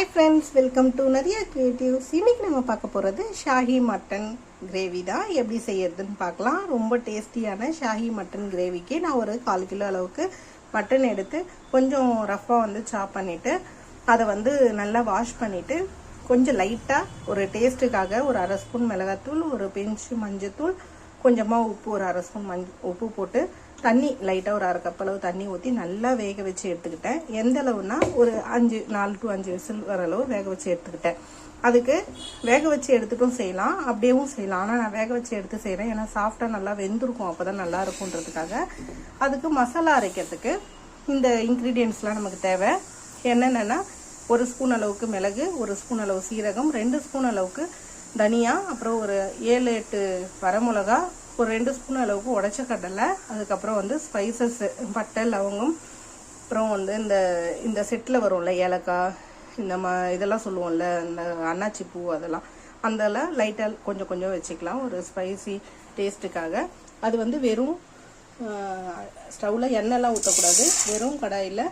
Hi friends welcome to நிறையா creatives இன்றைக்கி நம்ம பார்க்க போகிறது ஷாஹி மட்டன் கிரேவி தான். எப்படி செய்யறதுன்னு பார்க்கலாம். ரொம்ப டேஸ்டியான ஷாஹி மட்டன் கிரேவிக்கு நான் ஒரு கால் கிலோ அளவுக்கு மட்டன் எடுத்து கொஞ்சம் ரஃப்பாக வந்து சாப் பண்ணிவிட்டு அதை வந்து நல்லா வாஷ் பண்ணிவிட்டு கொஞ்சம் லைட்டாக ஒரு டேஸ்ட்டுக்காக ஒரு அரை ஸ்பூன் மிளகாத்தூள் ஒரு பிஞ்சு மஞ்சத்தூள் கொஞ்சமாக உப்பு ஒரு அரை ஸ்பூன் மஞ்ச உப்பு போட்டு தண்ணி லைட்டாக ஒரு அரை கப் அளவு தண்ணி ஊற்றி நல்லா வேக வச்சு எடுத்துக்கிட்டேன். எந்த அளவுனா ஒரு அஞ்சு நாலு டு அஞ்சு விசில் வர அளவு வேக வச்சு எடுத்துக்கிட்டேன். அதுக்கு வேக வச்சு எடுத்துட்டும் செய்யலாம். அப்படியேவும் செய்யலாம். ஆனால் நான் வேக வச்சு எடுத்து செய்கிறேன் ஏன்னா சாஃப்டாக நல்லா வெந்திருக்கும். அப்போ தான் நல்லா இருக்குன்றதுக்காக அதுக்கு மசாலா அரைக்கிறதுக்கு இந்த இன்க்ரீடியன்ட்ஸ்லாம் நமக்கு தேவை. என்னென்னா ஒரு ஸ்பூன் அளவுக்கு மிளகு ஒரு ஸ்பூன் அளவு சீரகம் ரெண்டு ஸ்பூன் அளவுக்கு தனியா அப்புறம் ஒரு ஏழு எட்டு வரமிளகா ஒரு ரெண்டு ஸ்பூன் அளவுக்கு உடச்ச கடலை அதுக்கப்புறம் வந்து ஸ்பைசஸ் பட்டை லவங்கம் அப்புறம் வந்து இந்த இந்த செட்டில் வரும்ல ஏலக்காய் இந்த மா இதெல்லாம் சொல்லுவோம்ல இந்த அன்னாச்சி பூ அதெல்லாம். அதெல்லாம் லைட்டாக கொஞ்சம் கொஞ்சம் வச்சுக்கலாம் ஒரு ஸ்பைசி டேஸ்ட்டுக்காக அது வந்து வெறும் ஸ்டவ்வில் எண்ணெய்லாம் ஊற்றக்கூடாது வெறும் கடாயில்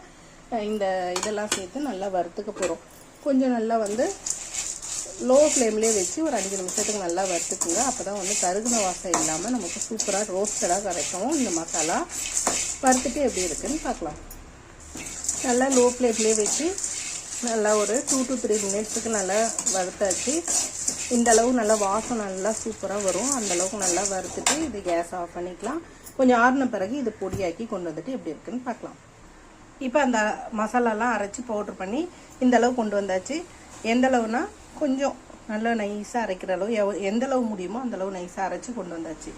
இந்த இதெல்லாம் சேர்த்து நல்லா வறுத்துக்க போகிறோம் கொஞ்சம் நல்லா வந்து லோ ஃப்ளேம்லேயே வச்சு ஒரு அஞ்சு நிமிஷத்துக்கு நல்லா வறுத்துக்குங்க. அப்போ தான் வந்து கருகுன வாசம் இல்லாமல் நமக்கு சூப்பராக ரோஸ்டடாக கிடைக்கும் இந்த மசாலா வறுத்துட்டு எப்படி இருக்குன்னு பார்க்கலாம். நல்லா லோ ஃப்ளேம்லேயே வச்சு நல்லா ஒரு டூ டு த்ரீ மினிட்ஸுக்கு நல்லா வறுத்தாச்சு. இந்த அளவு நல்லா வாசம் நல்லா சூப்பராக வரும். அந்த அளவுக்கு நல்லா வறுத்துட்டு இது கேஸ் ஆஃப் பண்ணிக்கலாம். கொஞ்சம் ஆறின பிறகு இது பொடியாக்கி கொண்டு வந்துட்டு எப்படி இருக்குன்னு பார்க்கலாம். இப்போ அந்த மசாலாலாம் அரைச்சி பவுட்ரு பண்ணி இந்த அளவு கொண்டு வந்தாச்சு. எந்த அளவுனா கொஞ்சம் நல்லா நைஸாக அரைக்கிற அளவு எவ் எந்த அளவு முடியுமோ அந்தளவு நைஸாக அரைச்சி கொண்டு வந்தாச்சு.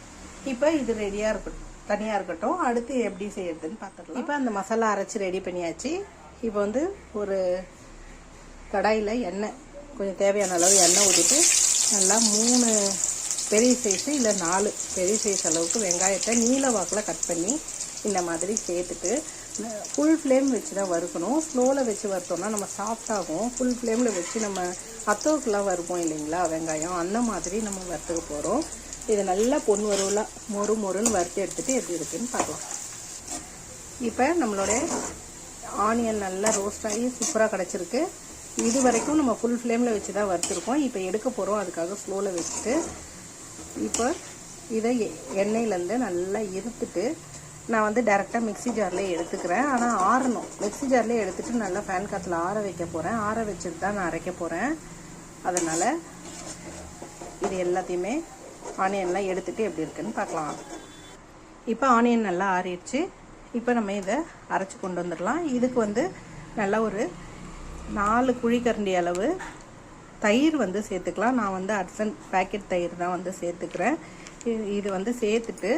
இப்போ இது ரெடியாக இருக்கட்டும் தனியாக இருக்கட்டும். அடுத்து எப்படி செய்யறதுன்னு பார்த்துக்கலாம் இப்போ அந்த மசாலா அரைச்சி ரெடி பண்ணியாச்சு. இப்போ வந்து ஒரு கடாயில் எண்ணெய் கொஞ்சம் தேவையான அளவு எண்ணெய் ஊற்றிட்டு நல்லா மூணு பெரிய சைஸு இல்லை நாலு பெரிய சைஸ் அளவுக்கு வெங்காயத்தை நீல வாக்கில் கட் பண்ணி இந்த மாதிரி சேர்த்துட்டு ஃபுல் ஃப்ளேம் வச்சு தான் வறுக்கணும். ஸ்லோவில் வச்சு வறுத்தோம்னா நம்ம சாஃப்டாகும் ஃபுல் ஃப்ளேமில் வச்சு நம்ம அத்தோக்கெலாம் வறுப்போம் இல்லைங்களா வெங்காயம். அந்த மாதிரி நம்ம வறுத்துக்க போகிறோம் இதை நல்லா பொன் வருவில் மொறு மொறுன்னு வறுத்து எடுத்துகிட்டு எப்படி இருக்குதுன்னு பார்க்கலாம். இப்போ நம்மளுடைய ஆனியன் நல்லா ரோஸ்ட் ஆகி சூப்பராக கிடச்சிருக்கு. இது வரைக்கும் நம்ம ஃபுல் ஃப்ளேமில் வச்சு தான் வறுத்துருக்கோம். இப்போ எடுக்க போகிறோம் அதுக்காக ஸ்லோவில் வச்சுட்டு இப்போ இதை எண்ணெயிலேருந்து நல்லா இருத்துட்டு நான் வந்து டேரெக்டாக மிக்ஸி ஜார்லேயே எடுத்துக்கிறேன். ஆனால் ஆறணும். மிக்ஸி ஜார்லேயே எடுத்துகிட்டு நல்லா ஃபேன் காற்றுல ஆற வைக்க போகிறேன் ஆற வச்சுட்டு தான் நான் அரைக்க போகிறேன் அதனால் இது எல்லாத்தையுமே ஆனியன்லாம் எடுத்துகிட்டு எப்படி இருக்குன்னு பார்க்கலாம். இப்போ ஆனியன் நல்லா ஆறிடுச்சு. இப்போ நம்ம இதை அரைச்சி கொண்டு வந்துடலாம். இதுக்கு வந்து நல்லா ஒரு நாலு குழிக்கரண்டி அளவு தயிர் வந்து சேர்த்துக்கலாம். நான் வந்து அட்சன் பேக்கெட் தயிர் தான் வந்து சேர்த்துக்கிறேன். இது வந்து சேர்த்துட்டு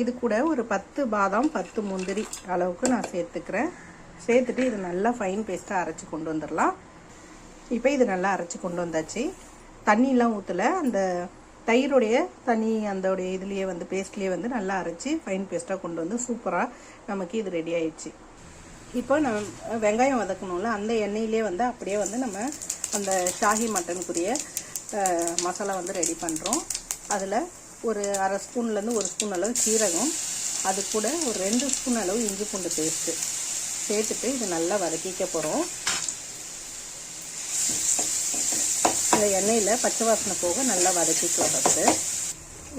இது கூட ஒரு பத்து பாதாம் பத்து முந்திரி அளவுக்கு நான் சேர்த்துக்கிறேன். சேர்த்துட்டு இது நல்லா ஃபைன் பேஸ்ட்டாக அரைச்சி கொண்டு வந்துடலாம். இப்போ இது நல்லா அரைச்சி கொண்டு வந்தாச்சு. தண்ணியெலாம் ஊற்றலை அந்த தயிருடைய தண்ணி அந்தோடைய இதுலேயே வந்து பேஸ்ட்லேயே வந்து நல்லா அரைச்சி ஃபைன் பேஸ்ட்டாக கொண்டு வந்து சூப்பராக நமக்கு இது ரெடி ஆயிடுச்சு. இப்போ நம்ம வெங்காயம் வதக்கணும்ல. அந்த எண்ணெயிலே வந்து அப்படியே வந்து நம்ம அந்த ஷாஹி மட்டனுக்குரிய மசாலா வந்து ரெடி பண்ணுறோம் அதில் ஒரு அரை ஸ்பூன்லேருந்து ஒரு ஸ்பூன் அளவு சீரகம் அது கூட ஒரு ரெண்டு ஸ்பூன் அளவு இஞ்சி பூண்டு பேஸ்ட்டு. சேர்த்துட்டு இது நல்லா வதக்கிக்க போகிறோம் இந்த எண்ணெயில் பச்சை வாசனை போக நல்லா வதக்கிக்கலாம் ஃபஸ்ட்டு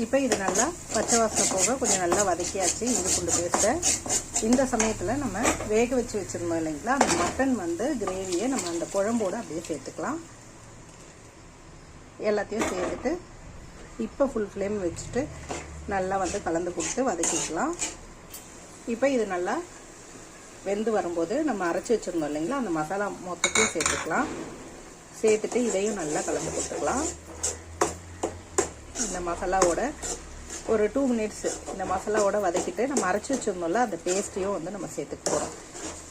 இப்போ இது நல்லா பச்சை வாசனை போக கொஞ்சம் நல்லா வதக்கியாச்சு இஞ்சி பூண்டு பேஸ்ட்டை. இந்த சமயத்தில் நம்ம வேக வச்சு வச்சுருந்தோம் இல்லைங்களா அந்த மட்டன் வந்து கிரேவியை நம்ம அந்த குழம்போடு அப்படியே சேர்த்துக்கலாம். எல்லாத்தையும் சேர்த்துட்டு இப்போ ஃபுல் ஃப்ளேம் வச்சுட்டு நல்லா வந்து கலந்து கொடுத்து வதக்கிக்கலாம். இப்போ இது நல்லா வெந்து வரும்போது நம்ம அரைச்சி வச்சுருந்தோம் இல்லைங்களா அந்த மசாலா மொத்தத்தையும் சேர்த்துக்கலாம். சேர்த்துட்டு இதையும் நல்லா கலந்து கொடுத்துக்கலாம். இந்த மசாலாவோட ஒரு டூ மினிட்ஸ் இந்த மசாலாவோட வதக்கிட்டு நம்ம அரைச்சி வச்சுருந்தோம்ல அந்த பேஸ்ட்டையும் வந்து நம்ம சேர்த்துக்க போகிறோம்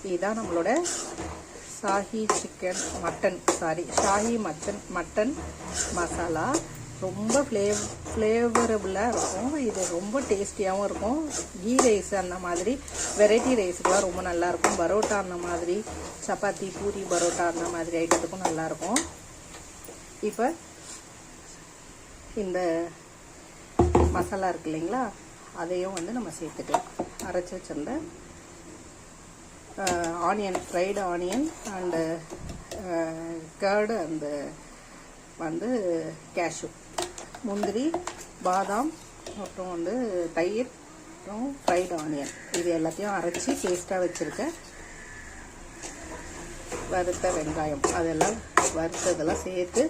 இதுதான் நம்மளோட shahi chicken mutton sorry shahi mutton mutton masala. ரொம்ப ஃப்ளேவ் ஃப்ளேவரபுளாக இருக்கும். இது ரொம்ப டேஸ்டியாகவும் இருக்கும். கீ ரைஸ் அந்த மாதிரி வெரைட்டி ரைஸுக்கெலாம் ரொம்ப நல்லாயிருக்கும். பரோட்டா அந்த மாதிரி சப்பாத்தி பூரி பரோட்டா அந்த மாதிரி ஐட்டத்துக்கும் நல்லாயிருக்கும். இப்போ இந்த மசாலா இருக்கு இல்லைங்களா அதையும் வந்து நம்ம சேர்த்துக்கலாம். அரைச்சி வச்சிருந்த onion fried onion and curd அந்த வந்து கேஷ்யூ முந்திரி பாதாம் அப்புறம் வந்து தயிர் அப்புறம் ஃப்ரைடு ஆனியன் இது எல்லாத்தையும் அரைச்சி பேஸ்ட்டாக வச்சுருக்கேன் வறுத்த வெங்காயம். அதெல்லாம் வறுத்ததெல்லாம் சேர்த்து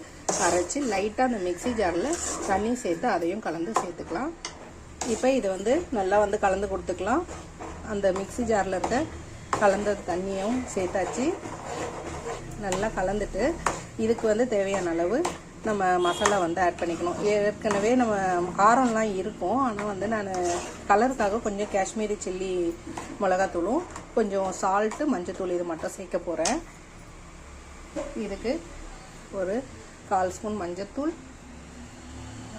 அரைச்சி லைட்டாக அந்த மிக்ஸி ஜாரில் தண்ணி சேர்த்து அதையும் கலந்து சேர்த்துக்கலாம். இப்போ இதை வந்து நல்லா வந்து கலந்து கொடுத்துக்கலாம். அந்த மிக்ஸி ஜாரில் இருக்க கலந்த தண்ணியும் சேர்த்தாச்சு. நல்லா கலந்துட்டு இதுக்கு வந்து தேவையான அளவு நம்ம மசாலா வந்து ஆட் பண்ணிக்கணும். ஏற்கனவே நம்ம காரம்லாம் இருக்கும். ஆனால் வந்து நான் கலருக்காக கொஞ்சம் காஷ்மீரி சில்லி மிளகாத்தூளும் கொஞ்சம் சால்ட்டு மஞ்சத்தூள் இது மட்டும் சேர்க்க போகிறேன் இதுக்கு ஒரு கால் ஸ்பூன் மஞ்சத்தூள்.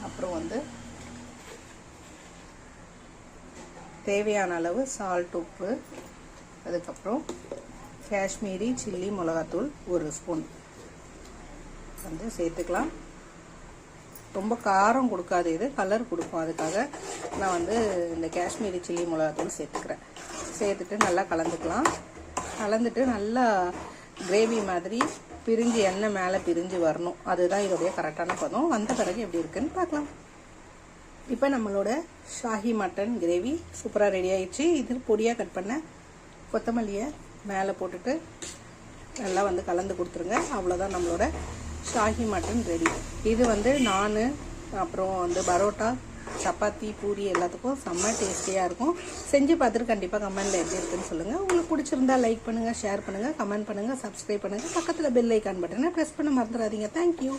அப்புறம் வந்து தேவையான அளவு சால்ட் உப்பு. அதுக்கப்புறம் காஷ்மீரி சில்லி மிளகாத்தூள் ஒரு ஸ்பூன். வந்து சேர்த்துக்கலாம். ரொம்ப காரம் கொடுக்காது இது கலர் கொடுக்கும் அதுக்காக. நான் வந்து இந்த காஷ்மீரி சில்லி மிளகாத்தூள் சேர்த்துக்கிறேன். சேர்த்துட்டு நல்லா கலந்துக்கலாம். கலந்துட்டு நல்லா கிரேவி மாதிரி பிரிஞ்சு எண்ணெய் மேலே பிரிஞ்சு வரணும். அதுதான் இதோடைய கரெக்டான பதம். வந்த பிறகு எப்படி இருக்குன்னு பார்க்கலாம். இப்போ நம்மளோட ஷாஹி மட்டன் கிரேவி சூப்பராக ரெடி ஆயிடுச்சு. இது பொடியாக கட் பண்ண கொத்தமல்லியை மேலே போட்டுட்டு நல்லா வந்து கலந்து கொடுத்துருங்க. அவ்வளோதான் நம்மளோட ஷாஹி மட்டன் ரெடி இது வந்து நான் அப்புறம் வந்து பரோட்டா சப்பாத்தி பூரி எல்லாத்துக்கும் செம்ம டேஸ்டியாக இருக்கும். செஞ்சு பார்த்துட்டு கண்டிப்பாக கமெண்டில் எப்படி இருக்குன்னு சொல்லுங்கள் உங்களுக்கு பிடிச்சிருந்தா லைக் பண்ணுங்கள் ஷேர் பண்ணுங்கள் கமெண்ட் பண்ணுங்கள் சப்ஸ்கிரைப் பண்ணுங்கள் பக்கத்தில் பெல் ஐக்கான் பட்டனை ப்ரெஸ் பண்ண மறந்துடாதீங்க. தேங்க்யூ